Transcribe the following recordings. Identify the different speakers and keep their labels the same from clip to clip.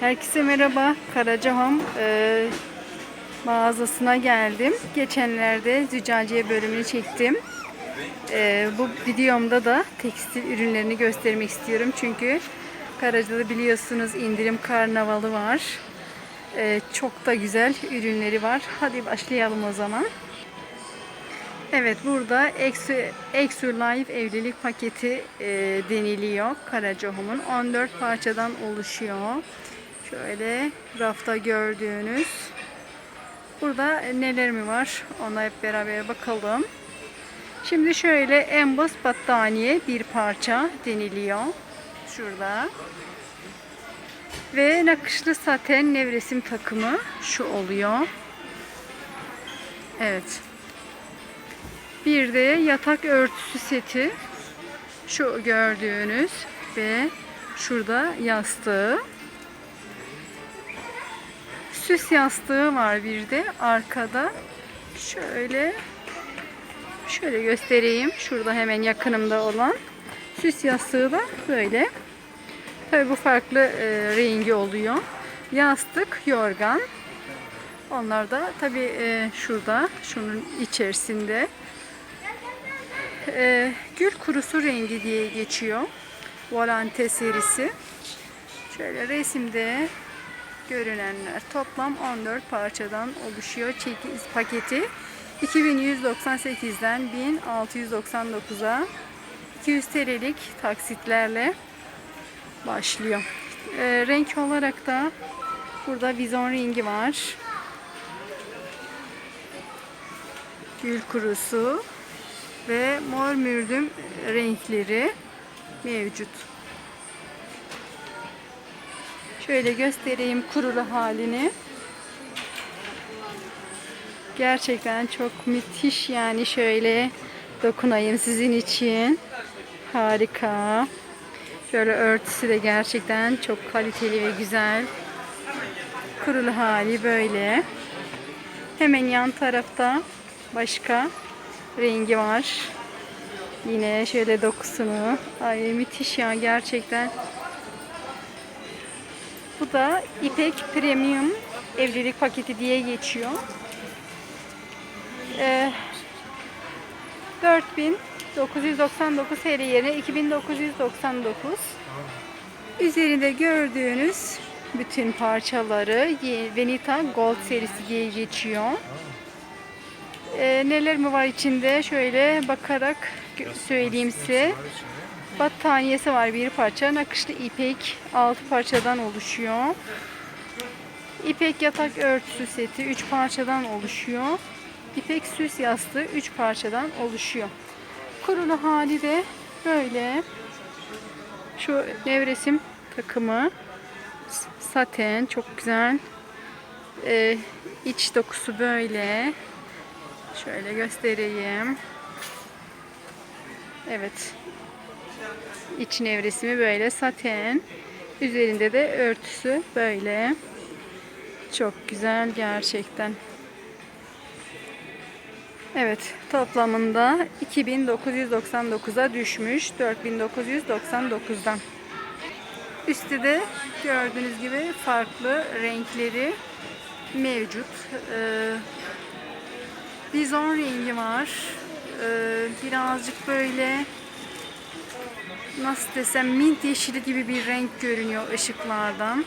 Speaker 1: Herkese merhaba. Karacahom e, mağazasına geldim. Geçenlerde züccaciye bölümünü çektim. E, bu videomda da tekstil ürünlerini göstermek istiyorum. Çünkü Karaca'da biliyorsunuz indirim karnavalı var. E, çok da güzel ürünleri var. Hadi başlayalım o zaman. Evet burada Exu, Exu Life evlilik paketi e, deniliyor Karacahom'un. 14 parçadan oluşuyor. Şöyle rafta gördüğünüz. Burada neler mi var ona hep beraber bakalım. Şimdi şöyle emboss battaniye bir parça deniliyor. Şurada. Ve nakışlı saten nevresim takımı şu oluyor. Evet. Bir de yatak örtüsü seti. Şu gördüğünüz ve şurada yastığı. Süs yastığı var bir de arkada. Şöyle şöyle göstereyim. Şurada hemen yakınımda olan süs yastığı da böyle. Tabi bu farklı e, rengi oluyor. Yastık, yorgan. Onlar da tabi e, şurada, şunun içerisinde. E, gül kurusu rengi diye geçiyor. Volante serisi. Şöyle resimde görünenler toplam 14 parçadan oluşuyor. Çekiz paketi 2198'den 1699'a 200 TL'lik taksitlerle başlıyor. E, renk olarak da burada vizon rengi var. Gül kurusu ve mor mürdüm renkleri mevcut. Şöyle göstereyim kurulu halini. Gerçekten çok müthiş yani şöyle dokunayım sizin için. Harika. Şöyle örtüsü de gerçekten çok kaliteli ve güzel. Kurulu hali böyle. Hemen yan tarafta başka rengi var. Yine şöyle dokusunu. Ay müthiş ya gerçekten. Bu da İpek Premium evlilik paketi diye geçiyor. Ee, 4999 TL yerine 2999. Üzerinde gördüğünüz bütün parçaları Venita Gold serisi diye geçiyor. Ee, neler mi var içinde? Şöyle bakarak söyleyeyim size. Battaniyesi var bir parça. Nakışlı ipek 6 parçadan oluşuyor. İpek yatak örtüsü seti 3 parçadan oluşuyor. İpek süs yastığı 3 parçadan oluşuyor. Kurulu hali de böyle. Şu nevresim takımı saten çok güzel. Ee, iç dokusu böyle. Şöyle göstereyim. Evet. İç nevresimi böyle saten. Üzerinde de örtüsü böyle. Çok güzel gerçekten. Evet toplamında 2999'a düşmüş 4999'dan. Üstte de gördüğünüz gibi farklı renkleri mevcut. Ee, bizon rengi var. Ee, birazcık böyle nasıl desem mint yeşili gibi bir renk görünüyor ışıklardan.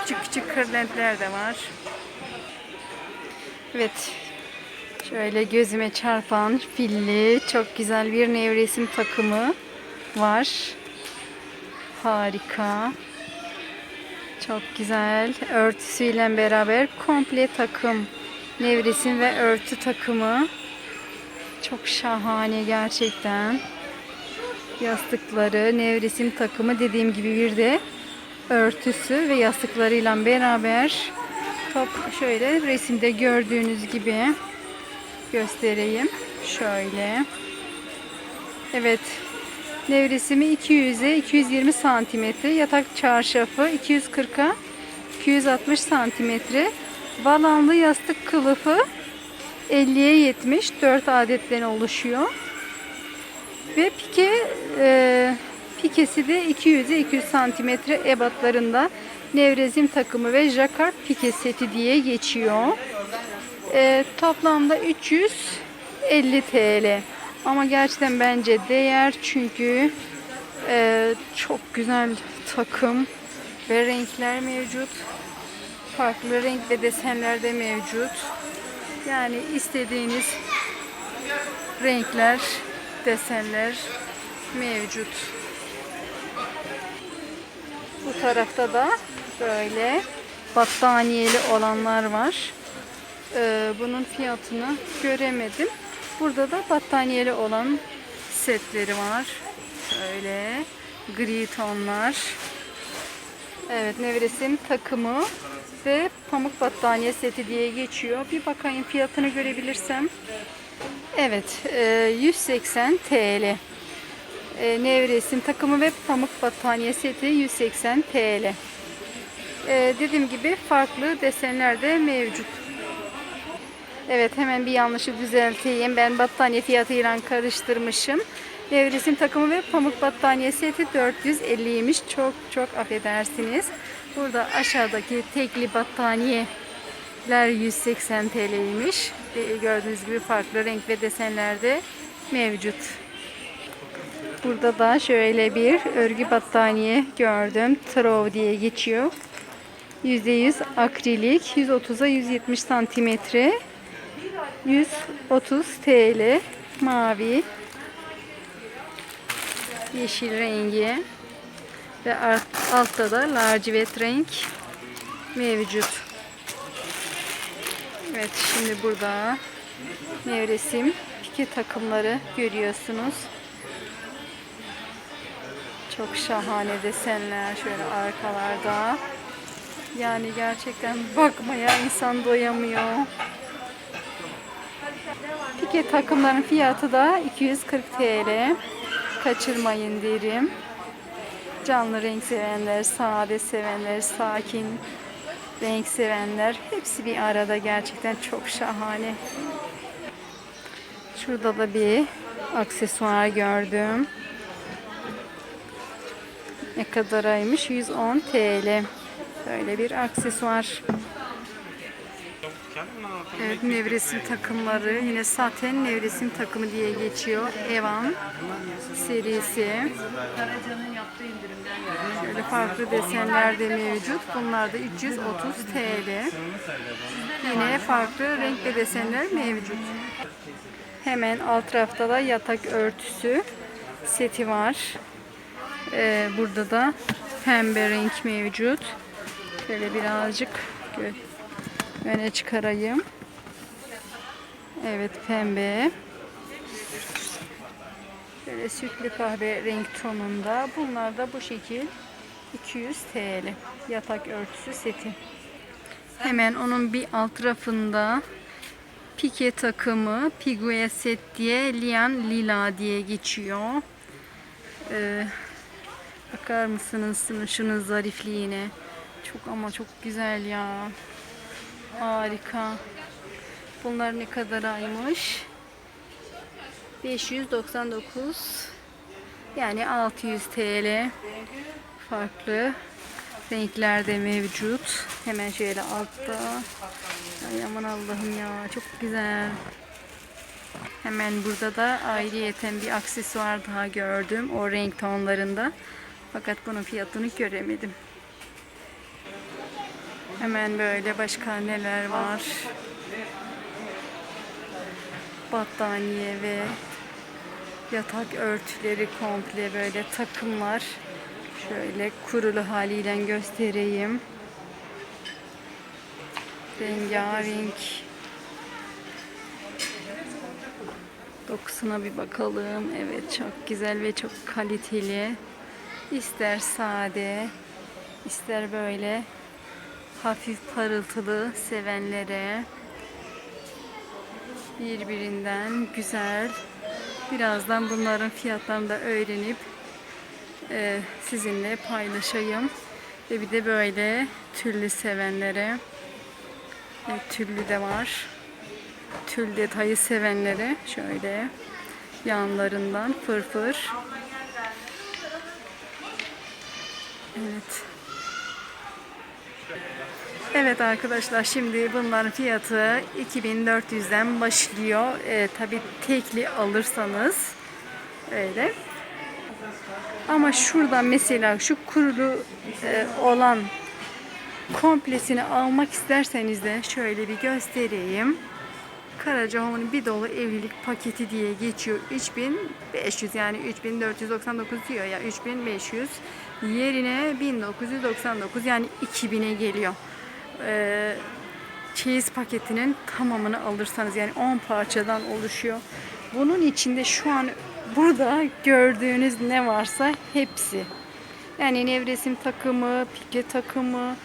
Speaker 1: Küçük küçük kırlentler de var. Evet. Şöyle gözüme çarpan filli çok güzel bir nevresim takımı var. Harika. Çok güzel. Örtüsüyle beraber komple takım. Nevresim ve örtü takımı. Çok şahane gerçekten. Yastıkları, nevresim takımı dediğim gibi bir de örtüsü ve yastıklarıyla beraber top şöyle resimde gördüğünüz gibi göstereyim. Şöyle. Evet. Nevresimi 200'e 220 santimetre. Yatak çarşafı 240'a 260 santimetre. Valanlı yastık kılıfı 50'ye 70 4 adetten oluşuyor. Ve pike e, Pikesi de 200'e 200 santimetre ebatlarında Nevrezim takımı ve Jacquard pike seti diye geçiyor. Ee, toplamda 350 TL. Ama gerçekten bence değer çünkü e, çok güzel takım ve renkler mevcut. Farklı renk ve desenler de mevcut. Yani istediğiniz renkler, desenler mevcut. Bu tarafta da böyle battaniyeli olanlar var. Ee, bunun fiyatını göremedim. Burada da battaniyeli olan setleri var. Şöyle gri tonlar. Evet nevresim takımı ve pamuk battaniye seti diye geçiyor. Bir bakayım fiyatını görebilirsem. Evet e, 180 TL. E, nevresim takımı ve pamuk battaniye seti 180 TL. E, dediğim gibi farklı desenler de mevcut. Evet hemen bir yanlışı düzelteyim. Ben battaniye fiyatıyla karıştırmışım. Nevresim takımı ve pamuk battaniye seti 450'ymiş. Çok çok affedersiniz. Burada aşağıdaki tekli battaniyeler 180 TL'ymiş. Ve Gördüğünüz gibi farklı renk ve desenlerde mevcut. Burada da şöyle bir örgü battaniye gördüm. Trov diye geçiyor. %100 akrilik. 130'a 170 santimetre. 130 TL. Mavi. Yeşil rengi. Ve alt- altta da lacivert renk mevcut. Evet şimdi burada nevresim pike takımları görüyorsunuz. Çok şahane desenler şöyle arkalarda. Yani gerçekten bakmaya insan doyamıyor. Pike takımların fiyatı da 240 TL. Kaçırmayın derim. Canlı renk sevenler, sade sevenler, sakin renk sevenler hepsi bir arada gerçekten çok şahane. Şurada da bir aksesuar gördüm. Ne kadaraymış? 110 TL. Böyle bir aksesuar. Evet nevresim takımları yine saten nevresim takımı diye geçiyor. Evan serisi. Şöyle farklı desenler de mevcut. Bunlar da 330 TL. Yine farklı renk ve desenler mevcut. Hemen alt tarafta da yatak örtüsü seti var. Ee, burada da pembe renk mevcut. Şöyle birazcık öne çıkarayım. Evet pembe. Böyle sütlü kahve renk tonunda. Bunlar da bu şekil 200 TL. Yatak örtüsü seti. Hemen onun bir alt tarafında pike takımı Piguet set diye Lian Lila diye geçiyor. Ee, bakar mısınız şunun zarifliğine? Çok ama çok güzel ya. Harika. Bunlar ne kadaraymış? 599 yani 600 TL farklı renklerde mevcut. Hemen şöyle altta. Ay aman Allah'ım ya çok güzel. Hemen burada da ayrıyeten bir aksesuar daha gördüm. O renk tonlarında. Fakat bunun fiyatını göremedim. Hemen böyle başka neler var. Battaniye ve yatak örtüleri komple böyle takımlar. Şöyle kurulu haliyle göstereyim. Rengarenk. Dokusuna bir bakalım. Evet çok güzel ve çok kaliteli. İster sade, ister böyle hafif parıltılı sevenlere birbirinden güzel. Birazdan bunların fiyatlarını da öğrenip e, sizinle paylaşayım. Ve bir de böyle türlü sevenlere evet, türlü de var. Tül detayı sevenlere şöyle yanlarından fırfır Evet. Evet arkadaşlar şimdi bunların fiyatı 2400'den başlıyor. Ee, Tabi tekli alırsanız öyle. Ama şurada mesela şu kurulu e, olan komplesini almak isterseniz de şöyle bir göstereyim. Karacahamam'ın bir dolu evlilik paketi diye geçiyor. 3500 yani 3499 diyor ya 3500 yerine 1999 yani 2000'e geliyor. Ee, çeyiz paketinin tamamını alırsanız yani 10 parçadan oluşuyor. Bunun içinde şu an burada gördüğünüz ne varsa hepsi. Yani nevresim takımı, pike takımı,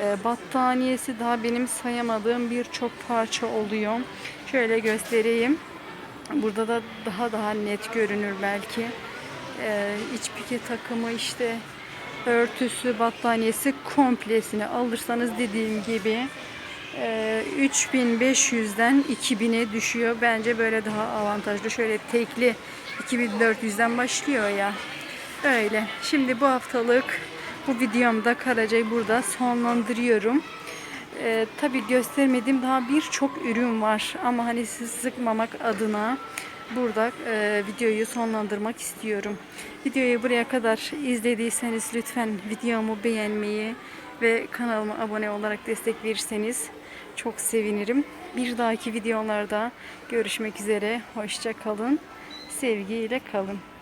Speaker 1: e, battaniyesi daha benim sayamadığım birçok parça oluyor. Şöyle göstereyim. Burada da daha daha net görünür belki. E, iç pike takımı işte örtüsü, battaniyesi komplesini alırsanız dediğim gibi e, 3500'den 2000'e düşüyor. Bence böyle daha avantajlı. Şöyle tekli 2400'den başlıyor ya. Öyle. Şimdi bu haftalık bu videomda Karaca'yı burada sonlandırıyorum. Ee, tabii göstermediğim daha birçok ürün var ama hani siz sıkmamak adına burada e, videoyu sonlandırmak istiyorum. Videoyu buraya kadar izlediyseniz lütfen videomu beğenmeyi ve kanalıma abone olarak destek verirseniz çok sevinirim. Bir dahaki videolarda görüşmek üzere. Hoşça kalın. Sevgiyle kalın.